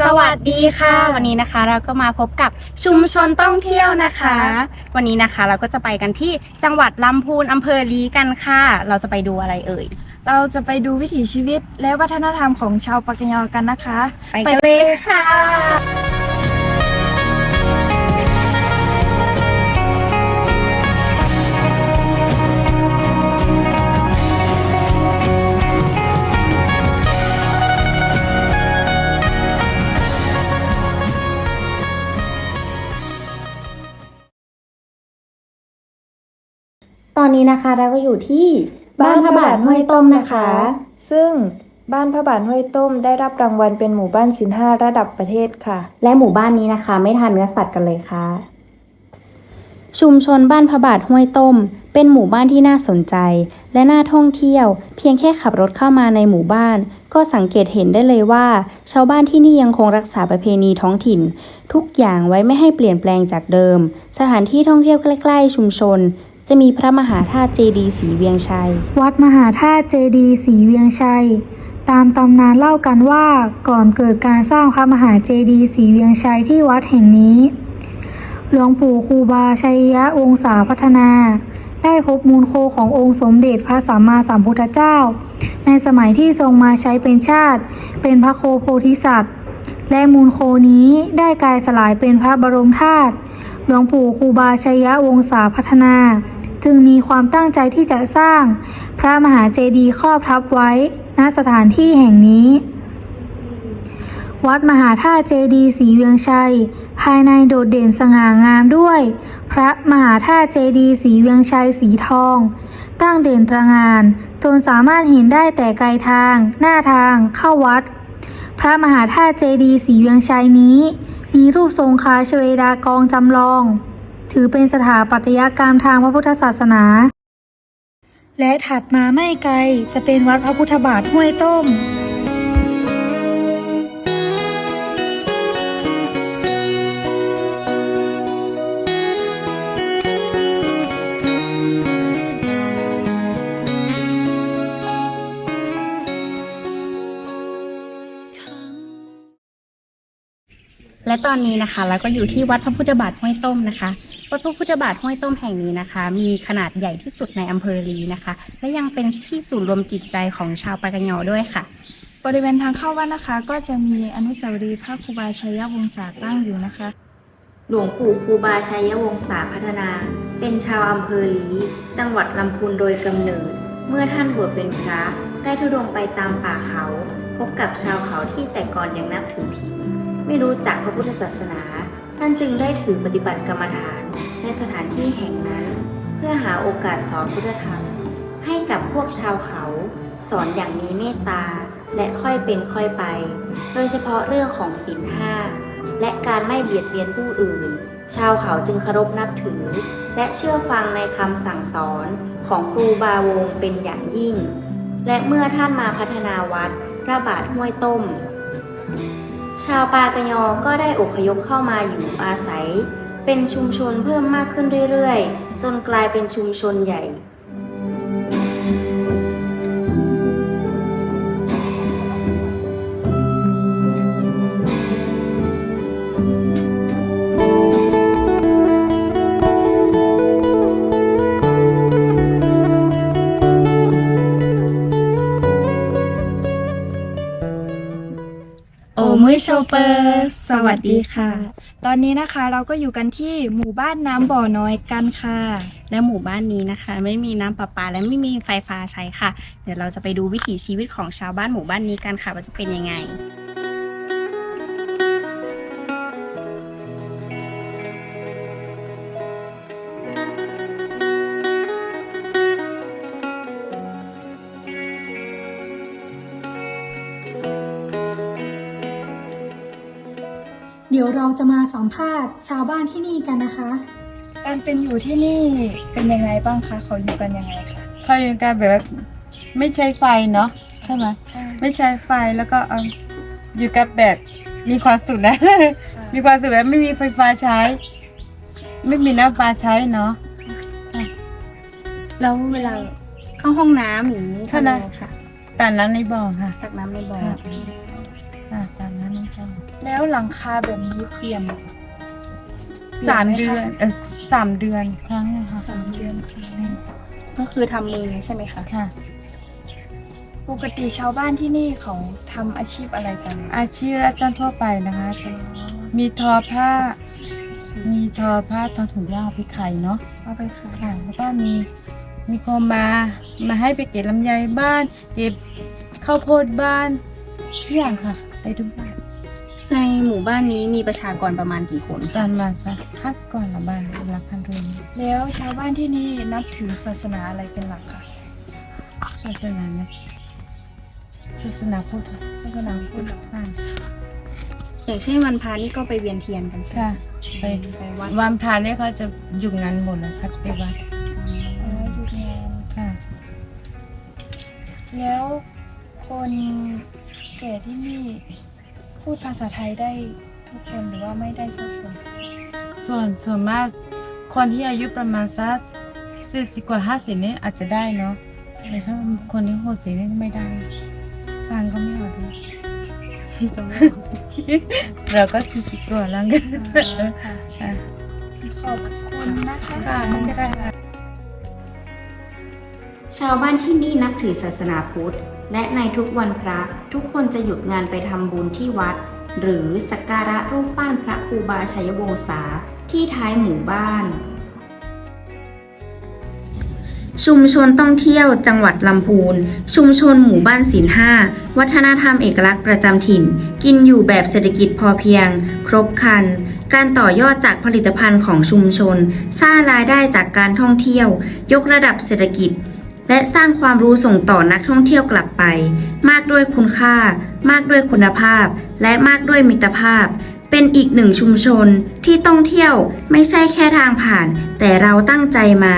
สวัสดีค่ะ วันนี้นะคะเราก็มาพบกับชุมชนต้องเที่ยวนะคะ วันนี้นะคะเราก็จะไปกันที่จังหวัดลำพูนอำเภอลีกันค่ะ เราจะไปดูอะไรเอ่ย เราจะไปดูวิถีชีวิตและวัฒนธรรมของชาวปากกยอกันนะคะ ไปกันเลยค่ะ ตอนนี้นะคะเราก็อยู่ที่บ้านพระบาทห้วยต้มนะคะ ซึ่งบ้านพระบาทห้วยต้มได้รับรางวัลเป็นหมู่บ้านสินห้าระดับประเทศค่ะ และหมู่บ้านนี้นะคะ ไม่ทานเนื้อสัตว์กันเลยค่ะ ชุมชนบ้านพระบาทห้วยต้ม เป็นหมู่บ้านที่น่าสนใจ และน่าท่องเที่ยว เพียงแค่ขับรถเข้ามาในหมู่บ้าน ก็สังเกตเห็นได้เลยว่า ชาวบ้านที่นี่ยังคงรักษาประเพณีท้องถิ่น ทุกอย่างไว้ไม่ให้เปลี่ยนแปลงจากเดิม สถานที่ท่องเที่ยวใกล้ ๆ ชุมชน จะมีพระมหาธาตุเจดีย์ศรีเวียงชัย วัดมหาธาตุเจดีย์ศรีเวียงชัย ตามตำนานเล่ากันว่าก่อนเกิดการสร้างพระมหาเจดีย์ศรีเวียงชัยที่วัดแห่งนี้ หลวงปู่ครูบาชัยยะวงศาพัฒนา ได้พบมูลโคขององค์สมเด็จพระสัมมาสัมพุทธเจ้า ในสมัยที่ทรงมาใช้เป็นชาติ เป็นพระโคโพธิสัตว์และมูลโคนี้ได้กลายสลายเป็นพระบรมธาตุหลวงปู่ครูบาชัยยะวงศาพัฒนา จึงมีความตั้งใจที่จะสร้าง พระมหาเจดีย์ครอบทับไว้ณสถานที่แห่งนี้ วัดมหาธาตุเจดีย์ศรีเวียงชัย ภายในโดดเด่นสง่างามด้วย พระมหาธาตุเจดีย์ศรีเวียงชัยสีทอง ตั้งเด่นตระงานจนสามารถเห็นได้แต่ไกลทาง หน้าทางเข้าวัด พระมหาธาตุเจดีย์ศรีเวียงชัยนี้ มีรูปทรงคาชเวดากองจำลอง ถือเป็นสถาปัตยกรรมทางพระพุทธศาสนา และถัดมาไม่ไกลจะเป็นวัดพระพุทธบาทห้วยต้ม ตอนนี้นะคะเราก็อยู่ที่วัดพระพุทธบาทห้วยต้มนะคะ วัดพระพุทธบาทห้วยต้มแห่งนี้นะคะ มีขนาดใหญ่ที่สุดในอำเภอลีนะคะ และยังเป็นที่ศูนย์รวมจิตใจของชาวปากกยอด้วยค่ะ บริเวณทางเข้าวัดนะคะ ก็จะมีอนุสาวรีย์พระครูบาชัยยวงศาตั้งอยู่นะคะ หลวงปู่ครูบาชัยวงศาพัฒนา เป็นชาวอำเภอลีจังหวัดลำพูนโดยกำเนิด เมื่อท่านบวชเป็นพระได้ทุดงไปตามป่าเขา พบกับชาวเขาที่แต่ก่อนยังนับถือผี ไม่รู้จักพระพุทธศาสนา ท่านจึงได้ถือปฏิบัติกรรมฐานในสถานที่แห่งนั้น เพื่อหาโอกาสสอนพุทธธรรม ให้กับพวกชาวเขาสอนอย่างมีเมตตาและค่อยเป็นค่อยไป โดยเฉพาะเรื่องของศีลห้าและการไม่เบียดเบียนผู้อื่น ชาวเขาจึงเคารพนับถือ และเชื่อฟังในคำสั่งสอนของครูบาวงเป็นอย่างยิ่ง และเมื่อท่านมาพัฒนาวัดพระบาทห้วยต้ม ชาวปากยอก็ได้อพยพเข้ามาอยู่อาศัย เป็นชุมชนเพิ่มมากขึ้นเรื่อยๆ จนกลายเป็นชุมชนใหญ่ มุยโชเปอร์สวัสดีค่ะ ตอนนี้นะคะเราก็อยู่กันที่หมู่บ้านน้ำบ่อน้อยกันค่ะ และหมู่บ้านนี้นะคะ ไม่มีน้ำประปาและไม่มีไฟฟ้าใช้ค่ะ เดี๋ยวเราจะไปดูวิถีชีวิตของชาวบ้านหมู่บ้านนี้กันค่ะว่าจะเป็นยังไง เดี๋ยวเราจะมาสัมภาษณ์ชาวบ้านที่นี่กันนะคะ การเป็นอยู่ที่นี่เป็นยังไงบ้างคะเขาอยู่กันยังไงคะเขาอยู่กันแบบว่าไม่ใช้ไฟเนาะใช่ไหมใช่ไม่ใช้ไฟแล้วก็เอออยู่กับแบบมีความสุขนะ มีความสุขแบบไม่มีไฟฟ้าใช้ ไม่มีน้ำปลาใช้เนาะแล้วเวลาเข้าห้องน้ำอย่างนี้เข้านะทำยังไงค่ะตานน้ำในบ่อค่ะ ตักน้ำในบ่อ ค่ะอ่าตามน้ำในบ่อแแล้วหลังคาแบบนี้เปลี่ยนสามปลี่เดืยอนไหคะเออสามเดือนครั้งนะคะสามเดือนครั้งก็คือทำมือใช่ไหมคะ ค่ะ ปกติชาวบ้านที่นี่เขาทำอาชีพอะไรกัน อาชีพรับจ้างทั่วไปนะคะ มีทอผ้า มีทอผ้าทอถุงยางเอาไปขายเนาะเอาไปขายค่ะแล้วก็มีมีคนมามาให้ไปเก็บลำไยบ้าน เก็บข้าวโพดบ้านทุ กอย่างค่ะ ไปทุกบ้านในหมู่บ้านนี้มีประชากรประมาณกี่คนปคะระมาณสักห้าสิบกว่าละบ้านละพันเรือนแล้วชาวบ้านที่นี่นับถือศาสนาอะไรเป็นหลักคะศาสนาเนี่ยศาสนาพุทธศาสนาพุทธเหรอค่ะอย่างเช่นวันพระนี่ก็ไปเวียนเทียนกันใช่ไหมค่ะไปไปวัดวันพระเนี่ยเขาจะหยุดงานหมดเลยเขาจะไปวัดอ๋ออยู่งานค่ะ แล้วคน แก่ที่นี่พูดภาษาไทยได้ทุกคนหรือว่าไม่ได้สักคนส่วนส่วนมากคนที่อายุประมาณสักสี่สิบกว่าห้าสิบนี่อาจจะได้เนาะแต่ถ้าคนที่หกสิบนี่ไม่ได้ฟังก็ไม่ออกด้วยเราก็สี่สิบกว่าแล้วกันค่ะค่ะขอบคุณนะคะค่ะไม่ได้ค่ะ ชาวบ้านที่นี่นับถือศาสนาพุทธ และในทุกวันพระทุกคนจะหยุดงานไปทำบุญที่วัด หรือสักการะรูปปั้นพระครูบาชัยวงศาที่ท้ายหมู่บ้าน ชุมชนท่องเที่ยวจังหวัดลำพูน ชุมชนหมู่บ้านศิลห้าวัฒนธรรมเอกลักษณ์ประจำถิ่น กินอยู่แบบเศรษฐกิจพอเพียง ครบครัน การต่อยอดจากผลิตภัณฑ์ของชุมชน สร้างรายได้จากการท่องเที่ยว ยกระดับเศรษฐกิจ และสร้างความรู้ส่งต่อนักท่องเที่ยวกลับไป มากด้วยคุณค่า มากด้วยคุณภาพ และมากด้วยมิตรภาพ เป็นอีกหนึ่งชุมชนที่ต้องเที่ยวไม่ใช่แค่ทางผ่าน แต่เราตั้งใจมา